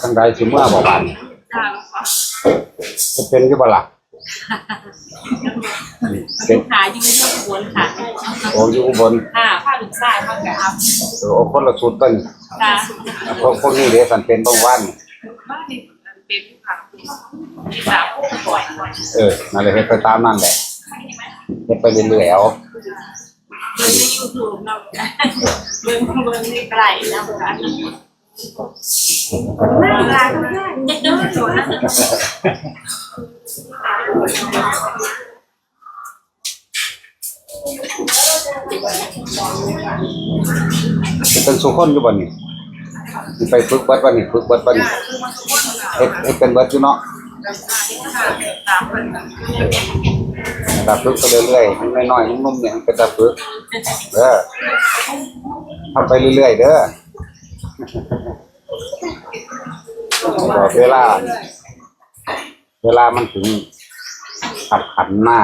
ทั้งใดสิเมื่อบ่บานค่ะหลวงพ่อจะเป็นที่บ่ล่ะเป็นขายืนที่ขบวนค่ะโอ้อยู่อุบนค่ะผ้าหลุมทรายผ้ากระอับโอ้คนละสุดต้นค่ะพวกพวกนี้เด้สันเป็นบางวันบ้านนี่เป็นค่ะมีสาวปล่อยปล่อยเออนั่นแหละเฮ็ดไปตามนั่นแหละเฮ็ดไปเรื่อยๆเอา เบิ่งในยูทูบเนาเบิ่งเบิ่งในไกลนะค่ะน่ารักมากเด็กน้อยโสดนะเป็นสุขคนอยู่บ่นี่ไปฝึกบิดบ่นี่ฝึกบิดบ่นี่เฮ็ดเฮ็ดเป็นบิดอยู่เนาะตามคน ค่ะถ้าฝึกไปเรื่อยๆให้น้อยๆนุ่มๆเนี่ยมันก็จะฝึกเด้อทำไปเรื่อยๆเด้อบอกเวลา เวลามันถึงขับขันหน้า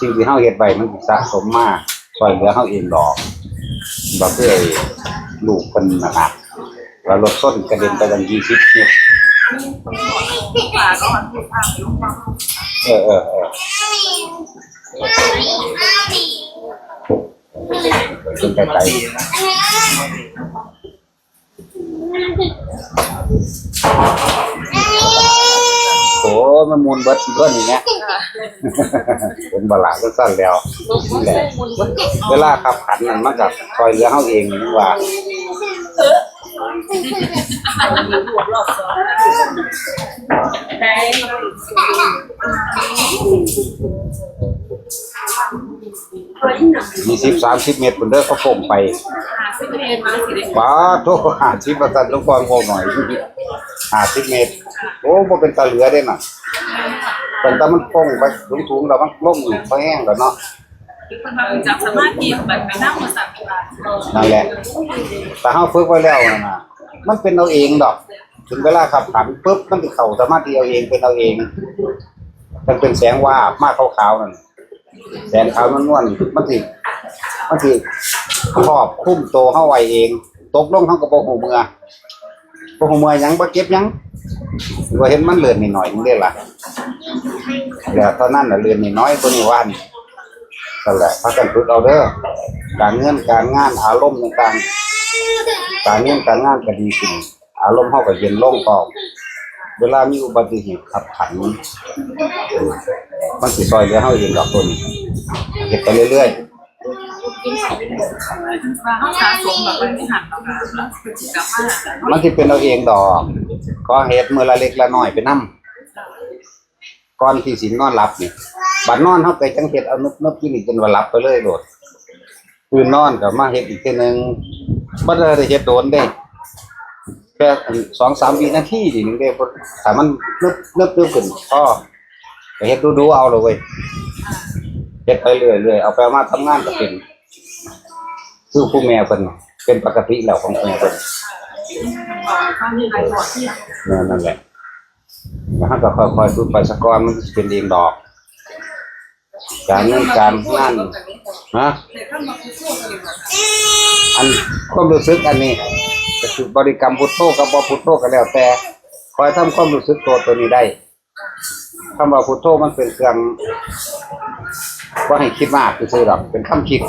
สิ่งที่เฮาเฮ็ดไว้มันสิสะสมมาช่วยเหลือเฮาเองดอกบ่คือไอ้ลูกเพิ่นน่ะนะแล้วรถส้นกระเด็นไปตั้ง20เมตรค่ะก็วันที่ทางหลวงพ่อเออเออเออ ขึ้นไกลๆโอ้มันมูลเบิดเบิดนี่างเนี่ยเป็นบลาก็สั้นแล้วนี่แหละเวลาขับขันนั่นมันกับคอยเรือเฮาเองนี่ว่าได้ ยี่สิบสามสิบเมตรพุ่นเด้อเขาส่งไปหาซื้อเองมาสิเด็กบ้าโทษหาสิบประตันลงความโง่หน่อยหาสิบเมตร โอ้บ่เป็นตาเหลือได้น่ะแต่ถ้ามันป้องไปสูงๆแล้วมันล่มอยู่พอแห้งแล้วเนาะคนมาจากสมาธิแบบไปนั่งมาสั่งเวลานั่นแหละ แต่เฮาฝึกไว้แล้วนั่นน่ะมันเป็นเอาเองดอก ถึงเวลาขับขันปุ๊บมันสิเข้าสมาธิเอาเองเป็นเอาเองมันเป็นแสงวาบมากขาวๆนั่น แสงขาวนวลๆมันสิมันสิครอบคุ้มโตวเฮาไว้เอง ตกลงเฮาก็บ่ฮู้เมือบ่ฮู้เมือยังบ่เก็บยังบ่เห็นมันเลือนนิดหน่อยนึงเด้ล่ะแล้วตอนนั้นน่ะเลือนนิดน้อยตัวนี้ว่านนั่นแหละพากันฝึกเอาเด้อการเงินการงานอารมณ์ต่างๆการเงินการงานก็ดีขึ้นอารมณ์เฮาก็เย็นลงพร้อเวลามีอุบัติเหตุขับขัน มันสิซอยเหลือเฮาเองดอกตัวนี้เก็บไปเรื่อยว่าเขาสะสมแบบไม่หันแล้วนะแล้วคือจิตกรรมากๆมันสิเป็นเอาเองดอกก็เฮ็ดมื้อละเล็กละน้อยไปนํก่อนที่สินอนหลับนี่บัดนอนเฮาก็จังเฮ็ดเอานึบๆกินอีกจนว่าหลับไปเลยโลดตื่นนอนก็มาเฮ็ดอีกเทื่อนึงบ่ได้เฮ็ดโดนเด้แค่2-3วินาทีนี่นึงเด้บ่ถ้ามันนึบนึบนึบขึ้นพอก็ เฮ็ดดูๆเอาเลยเว้ยเฮ็ดไปเรื่อยๆเอาไปเอามาทำงานก็เป็นคือผู้แม่เพิ่นเป็นปกติแล้วของแม่เพิ่นนั่นแหละแล้วเราก็ค่อยๆฝึกไปสักก้อนมันสิเป็นเองดอก การเงินการงานฮะอันความรู้สึกอันนี้ก็คือบริกรรมพุทโธกับบ่พุทโธก็แล้วแต่คอยทำความรู้สึกตัวตัวนี้ได้ คำว่าพุทโธมันเป็นเครื่องว่าให้คิดมากซื่อหรอกเป็นคำคิด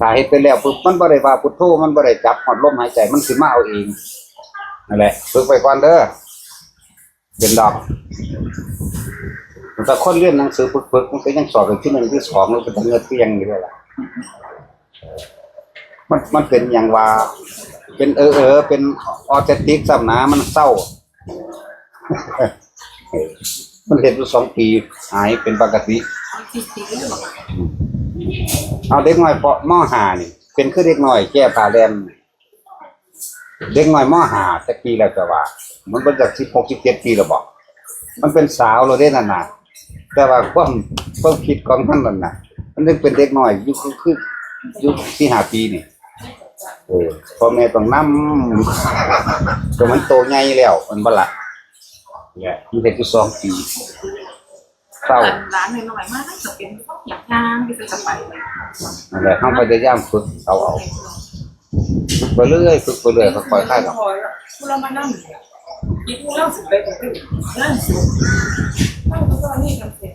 ถ้าเฮ็ดไปแล้วปุ๊บมันบ่ได้ว่าพุทโธมันบ่ได้จับหอดลมหายใจมันสิมาเอาเองนั่นแหละฝึกไปก่อนเด้อเป็นดอกแต่คนเรียนหนังสือฝึกๆมันก็ยังสอบเป็นที่หนึ่งที่สองมันเป็นเงินที่ยังอยู่เลยล่ะมันมันเป็นอย่างว่า เป็นเออเออเป็นออทิสติกซ้ำนะมันเศร้า มันเห็นอยู่สองปีหายเป็นปกติเอาเด็กน้อยปมอหานี่ เป็นคือเด็กน้อยแก้ผ้าแลนเด็กน้อยมอหาสักปีแล้วจะว่า มันเป็นจากสิบหกสิบเจ็ดปีแล้วบอกมันเป็นสาวเราได้นั่นน่ะแต่ว่าความความคิดของมันนั่นน่ะมันยังเป็นเด็กน้อยยู่คือคือยู่ที่หาปีนี่เออพ่อแม่ต้องนำจนมันโตใหญ่แล้วมันบ่ละ เนี่ยมันเห็นอยู่สองปีเศร้าร้านหน่อยๆมากน่าจะเป็นพวกอยากย่างที่จะไปนั่นแหละเขาพยายามฝึกเอาเอาฝึกไปเรื่อยฝึกไปเรื่อยค่อยๆค่ายกับผู้เรามานั่งอีกผู้เล่าสิไปของผู้นั่งสินั่งก็ตอนนี้กันเสร็จ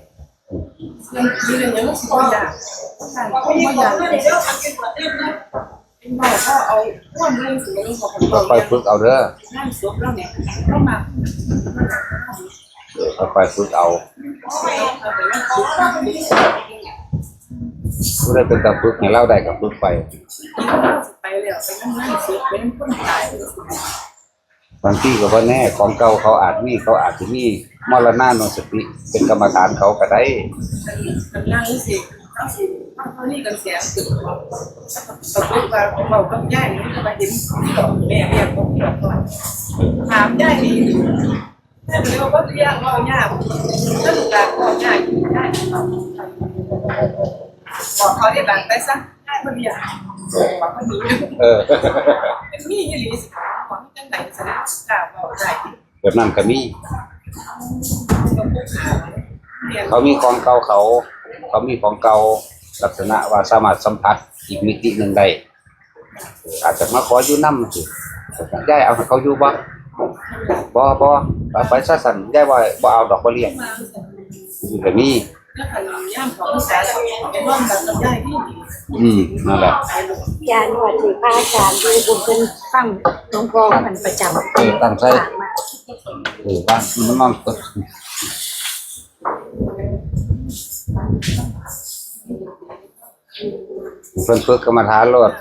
ยังมีเรื่องยังไม่สิบอย่างการไม่อยาก เป็นบอกว่าเอาพ่วงเรื่องสิ่งนี้ของเราค่อยๆฝึกเอาเด้อนั่งซบแล้วเนี่ยก็มาเออค่อยๆฝึกเอาผู้ได้เป็นตะฝึกให้เราได้กับฝึกไปไปแล้วไปนั่งนั่งซบเป็นคนตายบางที่ก็ว่าแน่ของเก่าเขาอาจมีเขาอาจจะมีมรณานุสติเป็นกรรมฐานเขาก็ได้กันนั่งสิ เขาสิเขานี่กันเสียสุดตะกุกว่าเราต้องย่ายนี่จะมาเห็นแม่เรียกผมก่อนถามย่ายนี่แม่เรียกว่าเรียกว่าย่าถ้าลูกหลานก็ย่ายย่ายบอกเขาได้บังไปซะย่ายเขาเรียกบอกเขาหนีเออเป็นมียี่หลีสิของจังไหนสนะกล่าวบอกได้แบบนั้นก็มี่เขามีของเก่าเขา เขามีของเก่า ลักษณะว่าสามารถสัมผัสอีกมิติหนึ่งได้เอออาจจะมาขออยู่น้ำสิย้ายเอาให้เขาอยู่บ่บ่บ่เอาไปซะสั่นย้ายว่าบ่เอาดอกบ่เลี้ยงนี่ก็มีแล้วขันย่ามของภาษาเป็นร่วมกันกับย่ายที่ดีอืมนั่นแหละยานวดที่พระอาจารย์ดูบุญเป็นฟังหลวงพ่อมันประจำเออตั้งใจฝากมาเออว่ามันนอน เพิ่นฝึกกรรมฐานโลด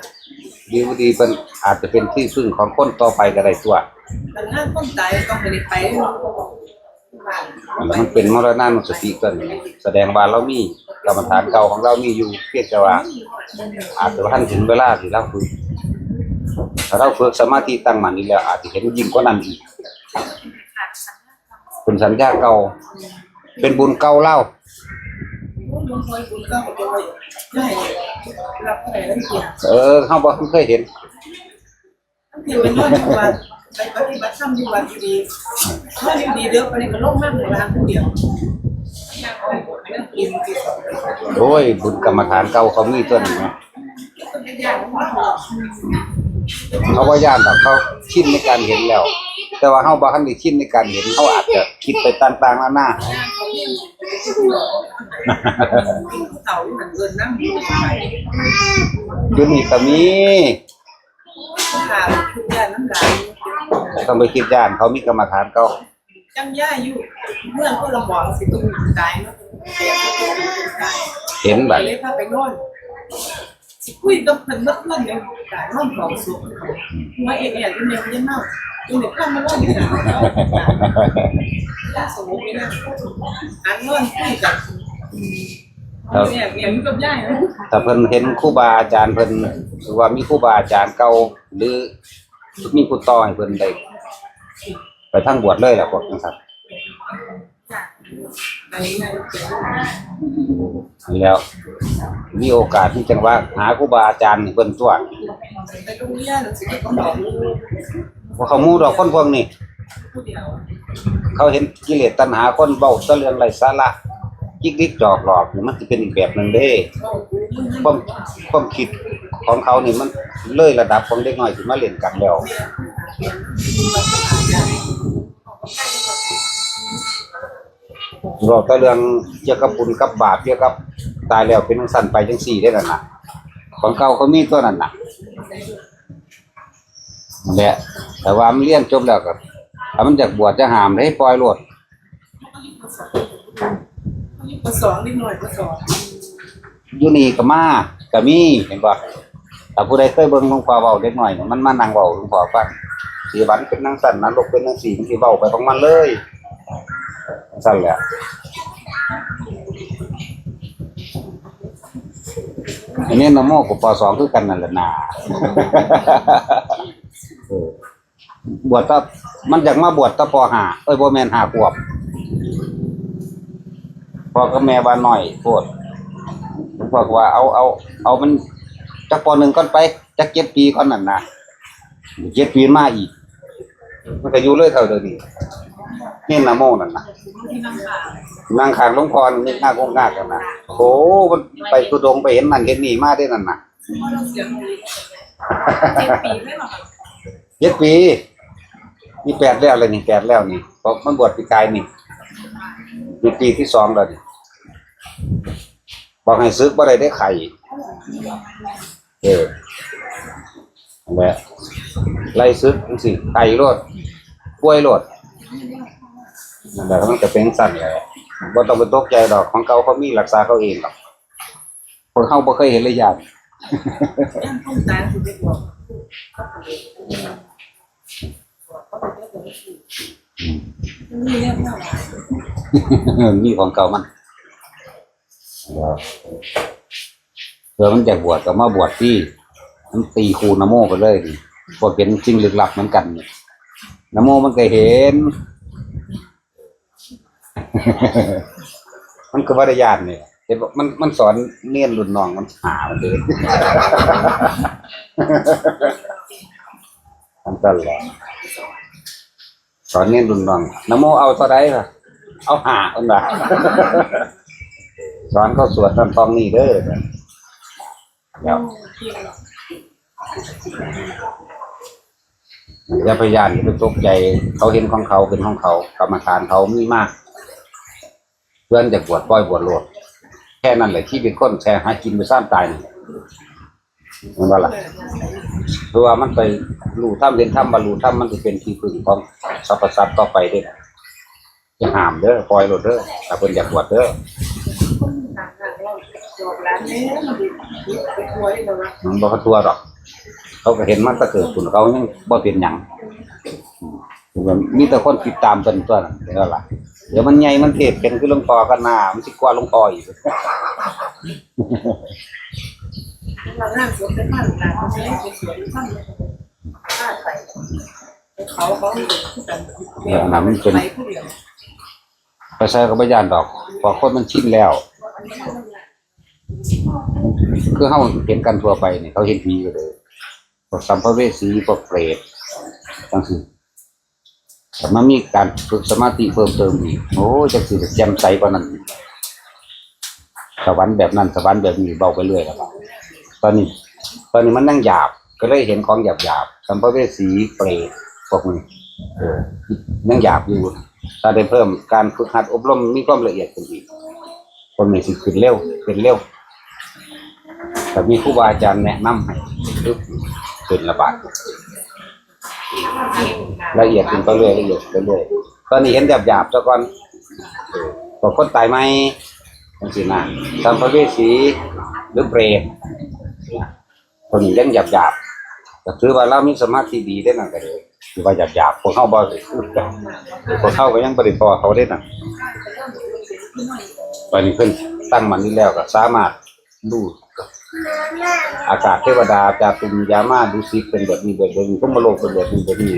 ดีบ่ดีเพิ่นอาจจะเป็นที่พึ่งของคนต่อไปก็ได้ตัวแต่หน้าต้นตายต้องไปไปแล้วมันเป็นมรณานุสติเกินแสดงว่าเรามีกรรมฐานเก่าของเรามีอยู่เพียงแต่ว่า อาจจะว่าท่านถึงเวลาที่เราฝึกถ้าเราฝึกสมาธิตั้งมั่นนี่แล้วอาจจะเห็นยิ่งกว่านั้นอีกเป็นสัญญาเก่า เป็นบุญเก่าเล่า ลุงคอยบุญก็ขาบอะไรแล้วเกี่ยเออเฮาเคยเห็นเป็นร่วมวันไปปฏิบัติธรรมอยู่วันดีถ้าอยู่ดีเด้อไปก็ลงมากในร้านเดียวย่างออกนั่งกินกินโอ้ย บุญกรรมฐานเก่าเขามีตัวนี้นะก็เป็นอย่างว่าเขาว่าย่านดอกเขาชินในการเห็นแล้ว แต่ว่าเฮาบ่ทันได้ชินในการเห็นเขาอาจจะคิดไปต่างๆนานา เต่าเหมือนเงินนั่งอยู่ไปอยู่นี่ก็มีหาคุณย่าน้ำลายต้องไปคิดย่านเขามีกรรมฐานเก่าจังย่าอยู่เมื่อก็ลำบากสิตุ้งตายเนาะเสียตายเห็นไปบัดเลยพาไปนอนสิคุยกับเพิ่นเมื่อคืนเนี่ยตายนอนของสุขหัวเอกเนี่ยที่เนี่ยมันยังเมา อยู่ในข้ามมาว่าอยู่นะย่าสมมตินะอันนอนคุยกันเนี่ยเนี่ยมันกับย่าเนะถ้าเพิ่นเห็นครูบาอาจารย์เพิ่นหรือว่ามีครูบาอาจารย์เก่าหรือมีครูต่อให้เพิ่นได้ไปทั้งบวชเลยล่ะพวกนั้นครับอันนี้นะแล้ว มีโอกาสที่จังว่าหาครูบาอาจารย์เพิ่นตัวไปโรงเรียนสิก็บอกลูกะเขามูดอกคนพวกนี้ เขาเห็นกิเลสตัณหาคนเบาแตะเรื่องไรสาระจิกดิกจอกหลอกนี่มันสิเป็นอีกแบบหนึงเด้ความความคิดของเขานี่มันเลยระดับของเด็กน้อยที่มาเล่นกันแล้วเราแต่เรื่องเกี่ยวกับบุญกับบาปเกี่ยวกับตายแล้วเป็นจังสั่นไปจังสี่ได้นั่นน่ะของเก่าเขามีตัวนั้นน่ะ นั่นแหละแต่ว่ามันเรียนจบแล้วก็ถ้ามันอยากบวชจะหามให้ปล่อยโลดก็สองนิดหน่อยก็สองอยู่นี่ก็มาก็มีเห็นป่ะถ้าผู้ใดเคยเบิ่งหลวงพ่อเว้าเด็กน้อยเนี่ยมันมานั่งเว้าหลวงพ่อฟังสีวันเป็นนั่งสั่นนั้นลกเป็นนั่งสีมันสิเว้าไปของมันเลยสั่นแหละอันนี้นโมกับปสองคือกันนั่นแหละนาเออ บวชตามันอยากมาบวชตาปห้าเอ้ยบ่แม่นหาขวบพอกับแม่ว่าน้อยโพดหลวงพ่อกว่าเอาเอาเอามันจักปหนึ่งก่อนไปจักเจ็ดปีก่อนนั่นนะเจ็ดปีมาอีก มันก็อยู่เลยเท่าเดิมนี่นี่นโมนั่นนะที่นั่งขังข้างลงพ่อนี่หน้ากงหน้ากันนะโอ้มันไปตุดงไปเห็นนั่นเห็นนี่มาได้นั่นนะเจ็ดปีไม่หรอ เจ็ดปีนี่แปดแล้วเลยนี่แปดแล้วนี่เพราะมันบวชปีกายนี่นี่ปีที่สองแล้วนี่บอกให้ซึกบ่ได้ได้ไข่เออแหละไล่ซึกจังสิไข่รดกล้วยรดนั่นแหละมันจะเป็นสั่นแหละบ่ต้องไปตกใจดอกของเขาเขามีรักษาเขาเองหรอกคนเข้าบ่เคยเห็นเลยยากนี่เรื่องเท่าไหร่ มีของเก่ามันเผื่อมันอยากบวชก็มาบวชที่มันตีครูนโมไปเลยดิพวกเห็นจริงลึกลับเหมือนกันนี่นโมมันก็เห็น มันก็วรยานเนี่ยเห็นบอกมันมันสอนเนียนรุ่นน้องมันหามันเลยมันตลอด สอนเนียนรุ่นน้องนโมเอาเท่าไรล่ะ เอาหาคนละสอนเขาสวดตอนตองนี่เด้อเดี๋ยวอย่าพยายามอย่าไปตกใจเขาเห็นของเขาเป็นของเขากรรมฐานเขามีมาก เพื่อนจะบวชปล่อยบวชโลดแค่นั้นแหละที่เป็นคนแช่หากินไปสร้างตายนี่ มันว่าล่ะเพราะว่ามันไปรูถ้ำเรียนถ้ำบรรลุถ้ำมันจะเป็นที่พึ่งของสรรพสัตว์ต่อไปด้อจะห้ามเด้อปล่อยโลดเด้อถ้าเพิ่นอยากบวชเด้อมันบ่เขาทั่วหรอก เขาก็เห็นมันก็เกิดคุณเขายังบ่เป็นหยังอืมมันมีแต่คนติดตามเป็นตัวนั่นเดี๋ยวล่ะเดี๋ยวมันใหญ่มันเทศเป็นคือลงพ่อกันหน้ามันสิกว่าลงพ่ออีก เราหน้าสวนเป็นบ้านหลังใช้สวนบ้านบ้านใส่เขาเขาไปผู้เดียวไปใช้ก็บ่ย่านดอกพอคนมันชินแล้ว คือเฮาเห็นกันทั่วไปเนี่ยเขาเห็นผีก็เลยพวกสัมภเวสีพวกเปรตจังซี่แต่มันมีการฝึกสมาธิเพิ่มเติมอีกโอ้จังสิจะแจ่มใสกว่านั้นสวรรค์แบบนั้นสวรรค์แบบนี้เบาไปเรื่อยแล้ว ตอนนี้ ตอนนี้มันนั่งหยาบ ก็เลยเห็นของหยาบหยาบสัมภเวสีเปรตพวกนี้เออนั่งหยาบอยู่ ถ้าได้เพิ่มการฝึกหัดอบรมมีความละเอียดขึ้นอีกคนนี้สิขึ้นเร็วขึ้นเร็วแต่มีครูบาอาจารย์แนะนำให้ลึกขึ้นระบาดละเอียดขึ้นไปเรื่อยละเอียดไปเรื่อยตอนนี้เห็นหยาบหยาบๆซะก่อนบอกคนตายไหมจังสินะสัมภเวสีหรือเปรต คนนี้ยังหยาบหยาบๆก็ถือว่าเรามีสมาธิดีได้นั่นก็เลยถือว่าหยาบหยาบๆพวกเข้าบ่ได้พูดกันพวกเข้าก็ยังบริพอเขาได้นั่นตอนนี้เพิ่นตั้งมันนี่แล้วก็สามารถดูอากาศเทวดาจะเป็นยามาดูสิเป็นแบบนี้แบบนี้ก็มาโลกเป็นแบบนี้แบบนี้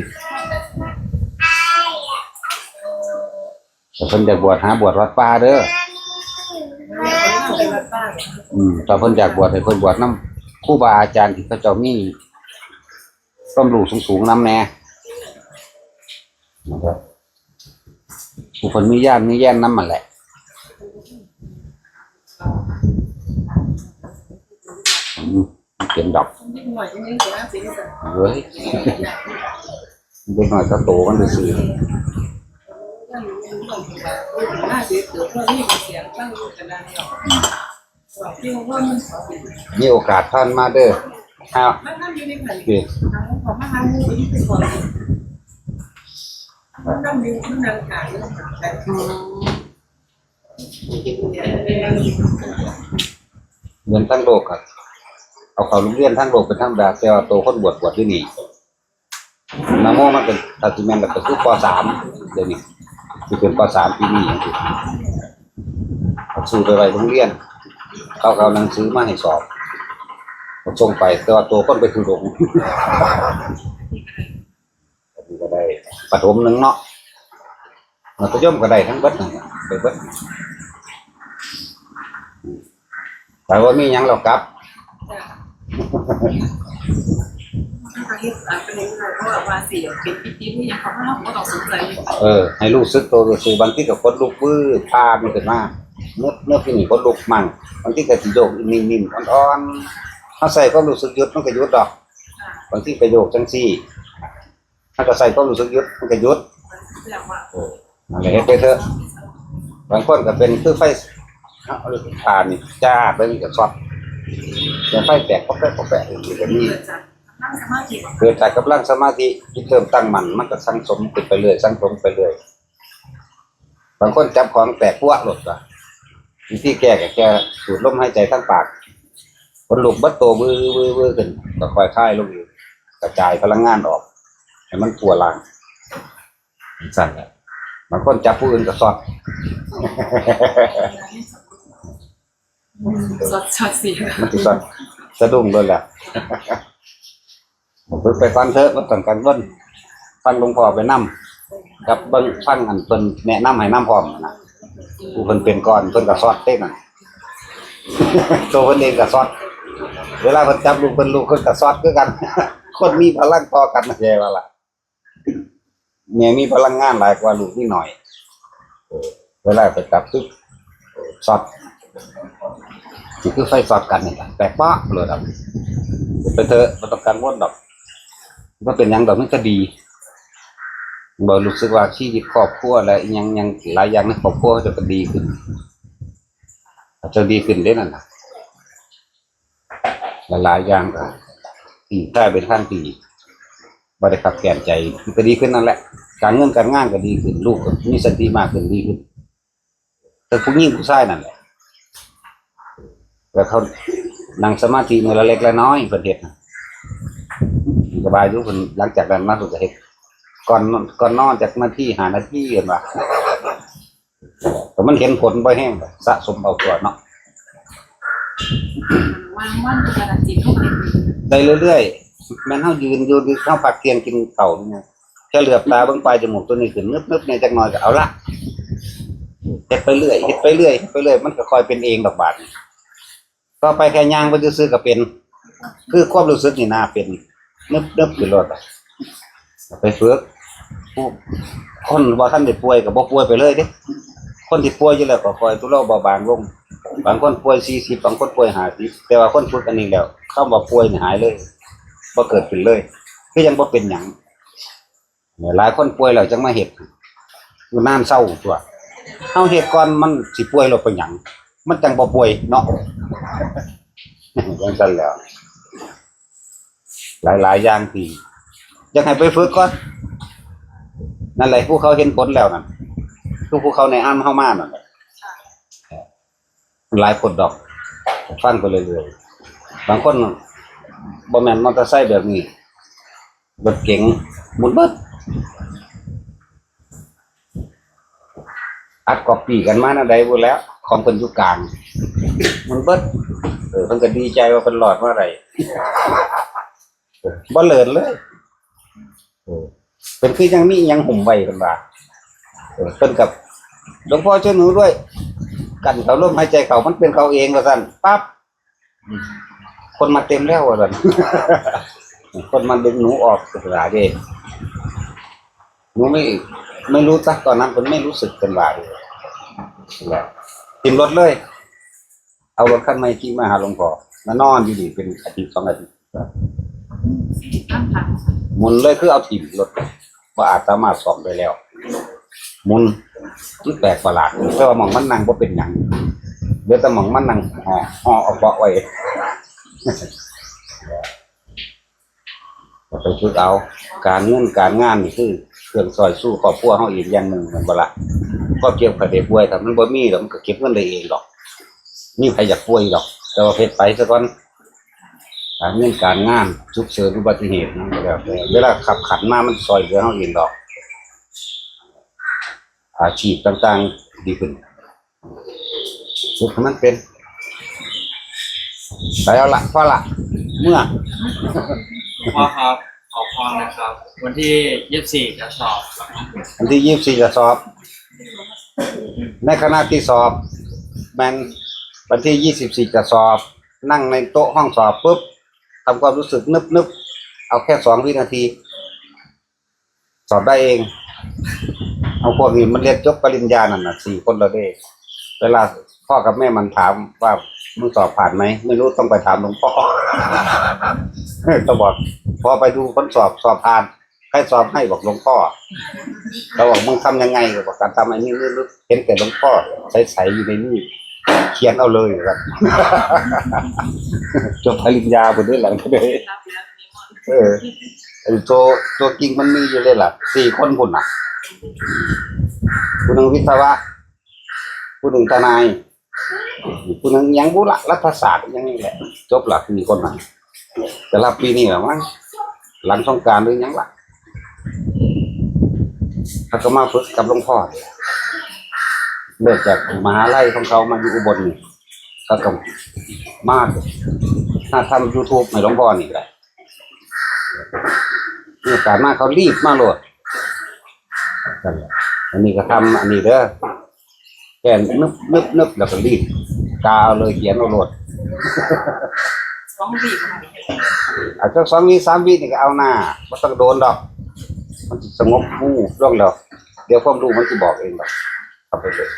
แต่เพิ่นอยากบวชหาบวชวัดป่าเด้ออืมแต่เพิ่นอยากบวชให้เพิ่นบวชนำ ครูบาอาจารย์ที่เขาเจ้ามีความรู้สูงๆนำแน่นะครับผู้คนมีญาติมีแย่นน้ำมันแหละเขียนดอกเฮ้ยเด็กหน่อยก็โตกันไปซื้อน่าเสียเกิอยู่านแล้วบอกที่ว่ามัน มีโอกาสผ่านมาเด้ออ้าโอเคของมหามูที่เป็นคนมันนั่งอยู่ที่นางขายแล้วแต่เงินทั้งโลกครับเอาเขาโรงเรียนทั้งโลกเป็นธรรมดาแต่ว่าโตคนบวชบวชที่นี่นาโมมันเป็นตัดสิแมนแล้วก็คือปสามเดี๋ยวนี้คือเป็นปสามปีนี้อย่างที่สู้ไปไว้โรงเรียน เขาก็เอาหนังสือมาให้สอบเขาส่งไปแต่ว่าตัวคนไปคือหลงอันนี้ก็ได้ปฐมหนึ่งเนาะมันก็ย่อมก็ได้ทั้งเบิดนั่นน่ะไปเบิดแต่ว่ามีหยังเรากลับถ้าเฮ็ดอะเป็นยังไงเพราะว่าว่าสิเป็นพิธีที่ยังเขาว่าเราก็ต้องสนใจเออ ให้รู้สึกตัวก็คือ บางที่ก็คนลุกวื้อพามันขึ้นมาเมื่อเมื่อที่นี่คนลุกมั่งบางที่ก็สิโยกนิ่มๆอ่อนๆถ้าใส่ก็รู้สึกยุดมันก็ยุดดอกบางที่ก็โยกจังซี่ถ้าก็ใส่ก็รู้สึกยุดมันก็ยุดอยากว่าเออนั่นแหละเฮ็ดไปเถอะบางคนก็เป็นคือไฟเอาผ่านจ้าไปนี่ก็ช็อตแต่ไฟแตกก็แปะก็แปะอย่างนี้เกิดจากนั่งสมาธิเกิดจากกำลังสมาธิที่เติมตั้งมันมันก็สังสมไปเรื่อยสังสมไปเรื่อยบางคนจับของแตกพวกหลดก็ วิธีแก้ก็แก้สูดลมหายใจทั้งปากคนลุกบัดโตวื้อวื้อวื้อขึ้นก็ค่อยคลายลงอยู่กระจายพลังงานออกให้มันตัวลางสั่นแหละบางคนจับผู้อื่นก็สอด สดสดเสียมันจะสอดสะดุ้งเลยแหละ ผมไปฟังเถอะมันต้องกันเบิ้นฟังหลวงพ่อไปนํกับเบิ้งฟังอันเพิ่นแนะนำให้นํพร้อมนะ ผู้เพิ่นเป็นก่อนเพิ่นก็สอดเต้นน่ะตัวเพิ่นเองก็สอดเวลาเพิ่นจับลูกเพิ่นลูกเพิ่นก็สอดคือกัน คนมีพลังต่อกันนะแย่ว่าล่ะแม่มีพลังงานหลายกว่าลูกนิดหน่อยเออเวลาไปจับตึกสอดคือไฟสอดกันนี่ล่ะแปลกปะเลยครับไปเถอะบ่ต้องการวนดอกว่าเป็นยังดอกมันก็ดี บอรู้สึกว่าชีวิตครอบครัวและอิหยังยังหลายอย่างในครอบครัวจะก็ดีขึ้นจะดีขึ้นได้นั่นนะหลายอย่างก็ดีถ้าเป็นขั้นดีบริขับแกนใจมันก็ดีขึ้นนั่นแหละ การเงินการงานก็ดีขึ้นลูกก็มีสติมากขึ้นดีขึ้น แต่ผู้หญิงผู้ชายนั่นแหละแต่เขานั่งสมาธิมือละเล็กละน้อยประเทศนะสบายทุกคนหลังจากนั้นมาสุดจะเห็น ก่อนก่อนนอนจากหน้าที่หาหน้าทีเห็นว่าแต่มันเห็นผลบ่แห้งสะสมเอาตัวเนาะวางวันกระจิตเข้าไปได้เรื่อยๆแม่นเฮายืนยู่ที่ข้าวผักเกียงกินเต่าเนี่ยแค่เหลือบตาเบิ่งปลายจมูกตัวนี้ขึ้นนึบๆในจักหน่อยก็เอาละเฮ็ดไปเรื่อยเฮ็ดไปเรื่อยไปเรื่อย มันก็คอยเป็นเองดอกบาดนี้ต่อไปแค่ย่างไปซื้อๆก็เป็น คือความรู้สึกนี่นาเป็นนึบๆขึ้นรอะไปฝึก ผู้คนบ่าทันได้ป่วยก็บ่ป่วยไปเลยเด้คนที่ป่วยอยู่แล้วก็คอยทุเลาเบาบางลงบางคนป่วย40บางคนป่วย50แต่ว่าคนฝึกอันนี้แล้วคำว่าป่วยนี่หายเลยบ่เกิดขึ้นเลยคือยังบ่เป็นหยังหลายคนป่วยแล้วจังมาเฮ็ดอยู่นานเศร้าตัวเฮาเฮ็ดก่อนมันสิป่วยแล้วเป็นหยังมันจังบ่ป่วยเนาะจังซั่นแหล้ว หลายๆอย่างที่ยากให้ไปฝึกก่อน นั่นแหละผู้เขาเห็นผลแล้วนั่นคือผู้เขาในอ้ามเข้ามานั่นแหละหลายคนดอก ฟังไปเรื่อยๆบางคนบ่แม่นมอเตอร์ไซค์แบบนี้รถเก๋งหมุนเบิดอัดกอบปีกันมานะใดบ่แล้ว ของเพิ่นอยู่กลางหมุนเบิดเออเพิ่นก็ดีใจว่าเพิ่นรอดมาได้บ่เลินเลย เออเป็นคือยังมีอิหยังห่มไว้กันว่าเออเพิ่นกับหลวงพ่อช่วยหนูด้วย กันเขาลมหายใจเขามันเป็นเขาเองว่าซั่นปั๊บอืมคนมาเต็มแล้วว่าซั่นคนมาดึงหนูออกจากหลาเด้หนูไม่ไม่รู้จักตอนนั้นผมไม่รู้สึกเป็นว่าเลยแหละกินรถเลย เอารถคันใหม่ขี่มาหาหลวงพ่อมานอนอยู่ดีเป็นอาทิตย์สองอาทิตย์ตั้งทางหมุนเลยคือเอาถิ่มรถ ว่าอาจสามารถสอบได้แล้วมุนที่แปลกประหลาดแต่ว่าหมองมันนั่งบ่เป็นหยังเดี๋ยวแต่หมองมันนั่งห่อห่อเอาเบาะไว้ไปฝึกเอาการเงินการงานนี่คือเครื่องซอยสู้ครอบครัวเฮาอีกอย่างหนึ่งแมันบ่ละก็เก็บกระเด็ป่วยถ้ามันบ่มีแล้วมันก็เก็บเงินได้เองดอกมีใครอยากป่วยดอก แต่ว่าเพชรไปซะก่อน การเงินการงานฉุกเฉินอุบัติเหตุนั่นก็แล้วแต่เวลาขับขันมามันซอยเหลือเขาเองดอก อาชีพต่างๆดีขึ้นสุดให้มันเป็นไปเอาละพอละเมื่อพ่อครับขอพรนะครับ วันที่ยี่สิบสี่จะสอบครับวันที่ยี่สิบสี่จะสอบ ในขณะที่สอบแมนวันที่ยี่สิบสี่จะสอบ นั่งในโต๊ะห้องสอบปุ๊บ ทำความรู้สึกนึบนึบเอาแค่สองวินาที สอบได้เอง เอาพวกนี้มันเรียนจบปริญญานั่นน่ะสี่คนละเด้เวลาพ่อกับแม่มันถามว่ามึงสอบผ่านไหมไม่รู้ต้องไปถามหลวงพ่อต้องบอกพอไปดูคนสอบสอบผ่านใครสอบให้บอกหลวงพ่อเราบอกมึงทำยังไงก็บอกการทำอันนี้ลึกๆเห็นแต่หลวงพ่อใสๆอยู่ในนี่ เขียนเอาเลยครับจบปริญญาไปด้วยหลังก็เลยเออไอตัวตัวจริงมันมีอยู่เลยล่ะสี่คนพุ่นอะผู้หนึ่งวิศวะผู้หนึ่งทนายผู้หนึ่งยังบุระรัฐศาสตร์ยังนี่แหละจบหลักสี่คนน่ะแต่ละปีนี้หรอมั้งหลังสงกรารหรือยังล่ะเขาก็มาฝึกกับหลวงพ่อเลิกจากมหาลัยของเขามาอยู่อุบลนี่เขาก็มากถ้าทำยูทูบในหลวงพ่อนี่แหละมีโอกาสมากเขารีบมาโหลดนั่นแหละอันนี้ก็ทำอันนี้เด้อแกนนึบนึบนึบแล้วก็รีบกาเอาเลยเขียนเอาโหลดสองวีค่ะอาจจะสองวิสามวินี่ก็เอาหน้าไม่ต้องโดนดอก มันสิสงบมู่ร่วงดอกเดี๋ยวความรู้มันจะบอกเองดอกทำไปเลย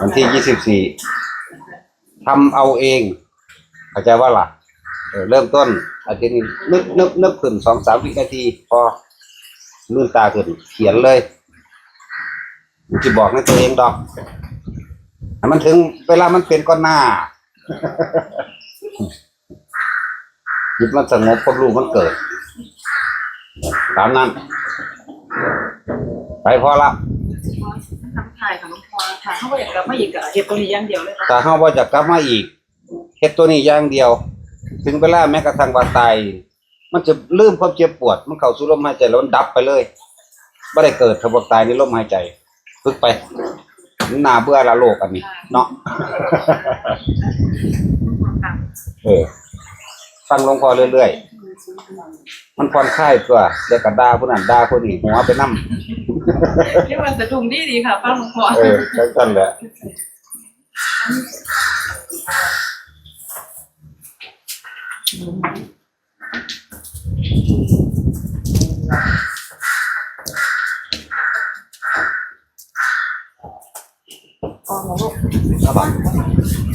วันที่ยี่สิบสี่ทำเอาเองเข้าใจว่าล่ะเออเริ่มต้นอาทิตย์นี้นึกนึกนึกขึ้นสองสามวินาที พอลื่นตาขึ้นเขียนเลยมันจะบอกในตัวเองดอกมันถึงเวลามันเป็นก้อนหน้าหยุดมันสงบความรู้มันเกิด ตามนั้น ไปพอละ ทำถ่ายของน้องพรค่ะเขาก็อยากกลับมาอีกอะเก็บตัวนี้อย่างเดียวเลยค่ะถ้าเฮาว่าจะกลับมาอีกเฮ็ดตัวนี้อย่างเดียว ถึงเวลาแม้กระทั่งว่าตายมันจะลืมความเจ็บปวด มันเข้าสู่ลมหายใจแล้วมันดับไปเลยบ่ได้เกิดถ้าบ่ตายในลมหายใจฝึกไปมันน่าเบื่อละโลกอันนี้ เนาะค่ะเออฟังหลวงพ่อเรื่อยๆ มันผ่อนคลายตัวเดี๋ยวก็ด่าผู้นั้นด่าผู้นี้หัวไปนำเรียกว่าสะดุ้งดีดีค่ะป้าหลวงพ่อเออจังซั่นแหละออกมาลูกครับ